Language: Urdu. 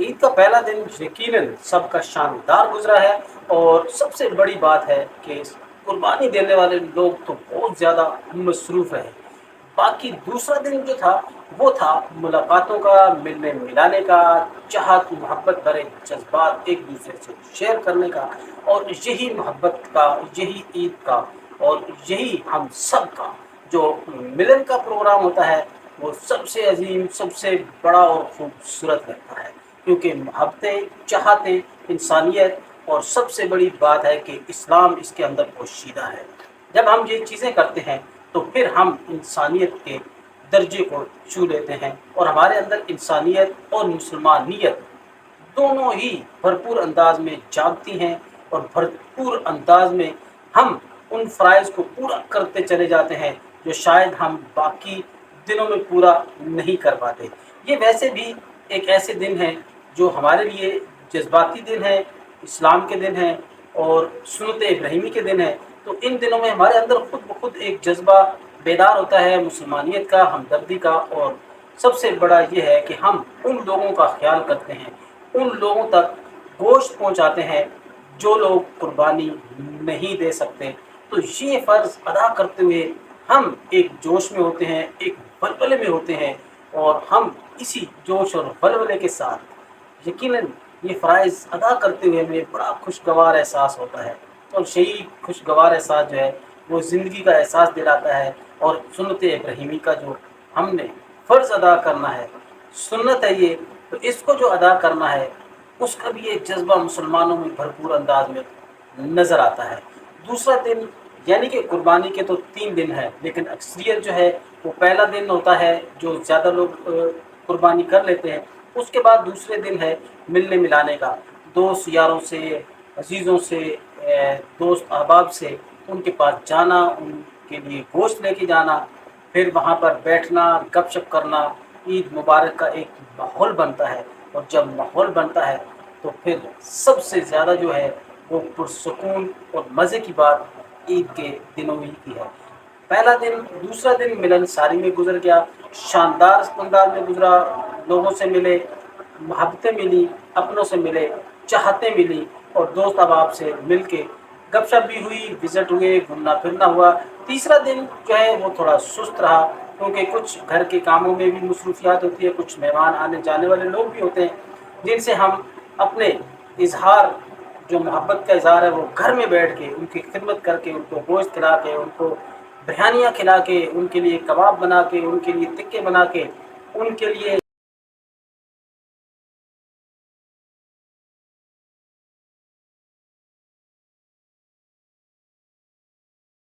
عید کا پہلا دن یقیناً سب کا شاندار گزرا ہے اور سب سے بڑی بات ہے کہ قربانی دینے والے لوگ تو بہت زیادہ مصروف ہیں۔ باقی دوسرا دن جو تھا، وہ تھا ملاقاتوں کا، ملنے ملانے کا چاہت محبت بھرے جذبات ایک دوسرے سے شیئر کرنے کا اور یہی محبت کا، یہی عید کا اور یہی ہم سب کا جو ملن کا پروگرام ہوتا ہے، وہ سب سے عظیم، سب سے بڑا اور خوبصورت لگتا ہے۔ کیونکہ محبتیں چاہتے انسانیت اور سب سے بڑی بات ہے کہ اسلام اس کے اندر پوشیدہ ہے۔ جب ہم یہ چیزیں کرتے ہیں تو پھر ہم انسانیت کے درجے کو چھو لیتے ہیں اور ہمارے اندر انسانیت اور مسلمانیت دونوں ہی بھرپور انداز میں جاگتی ہیں اور بھرپور انداز میں ہم ان فرائض کو پورا کرتے چلے جاتے ہیں جو شاید ہم باقی دنوں میں پورا نہیں کر پاتے۔ یہ ویسے بھی ایک ایسے دن ہیں جو ہمارے لیے جذباتی دن ہے اسلام کے دن ہیں اور سنت ابراہیمی کے دن ہیں۔ تو ان دنوں میں ہمارے اندر خود بخود ایک جذبہ بیدار ہوتا ہے مسلمانیت کا، ہمدردی کا۔ اور سب سے بڑا یہ ہے کہ ہم ان لوگوں کا خیال کرتے ہیں، ان لوگوں تک گوشت پہنچاتے ہیں جو لوگ قربانی نہیں دے سکتے۔ تو یہ فرض ادا کرتے ہوئے ہم ایک جوش میں ہوتے ہیں، ایک بلبلے میں ہوتے ہیں۔ اور ہم اسی جوش اور بلبلے کے ساتھ یقیناً یہ فرائض ادا کرتے ہوئے ہمیں بڑا خوشگوار احساس ہوتا ہے اور یہی خوشگوار احساس جو ہے وہ زندگی کا احساس دلاتا ہے اور سنت ابراہیمی کا جو ہم نے فرض ادا کرنا ہے، سنت ہے یہ، تو اس کو جو ادا کرنا ہے، اس کا بھی ایک جذبہ مسلمانوں میں بھرپور انداز میں نظر آتا ہے۔ دوسرا دن یعنی کہ قربانی کے تو تین دن ہے لیکن اکثریت جو ہے وہ پہلا دن ہوتا ہے جو زیادہ لوگ قربانی کر لیتے ہیں، اس کے بعد دوسرے دن ہے ملنے ملانے کا۔ دوست یاروں سے، عزیزوں سے دوست احباب سے ان کے پاس جانا، ان کے لیے گوشت لے کے جانا، پھر وہاں پر بیٹھنا، گپ شپ کرنا، عید مبارک کا ایک ماحول بنتا ہے۔ اور جب ماحول بنتا ہے تو پھر سب سے زیادہ جو ہے وہ پرسکون اور مزے کی بات عید کے دنوں ہی کی ہے۔ پہلا دن، دوسرا دن ملن ساری میں گزر گیا۔ شاندار انداز میں گزرا، لوگوں سے ملے، محبتیں ملی، اپنوں سے ملے، چاہتیں ملی اور دوست احباب سے مل کے گپ شپ بھی ہوئی، وزٹ ہوئے، گھومنا پھرنا ہوا۔ تیسرا دن جو ہے وہ تھوڑا سست رہا، کیونکہ کچھ گھر کے کاموں میں بھی مصروفیات ہوتی ہے، کچھ مہمان آنے جانے والے لوگ بھی ہوتے ہیں، جن سے ہم اپنے اظہار جو محبت کا اظہار ہے وہ گھر میں بیٹھ کے، ان کی خدمت کر کے، ان کو گوشت کھلا کے، ان کو بریانیاں کھلا کے، ان کے لیے کباب بنا کے، ان کے لیے تکے بنا کے، ان کے لیے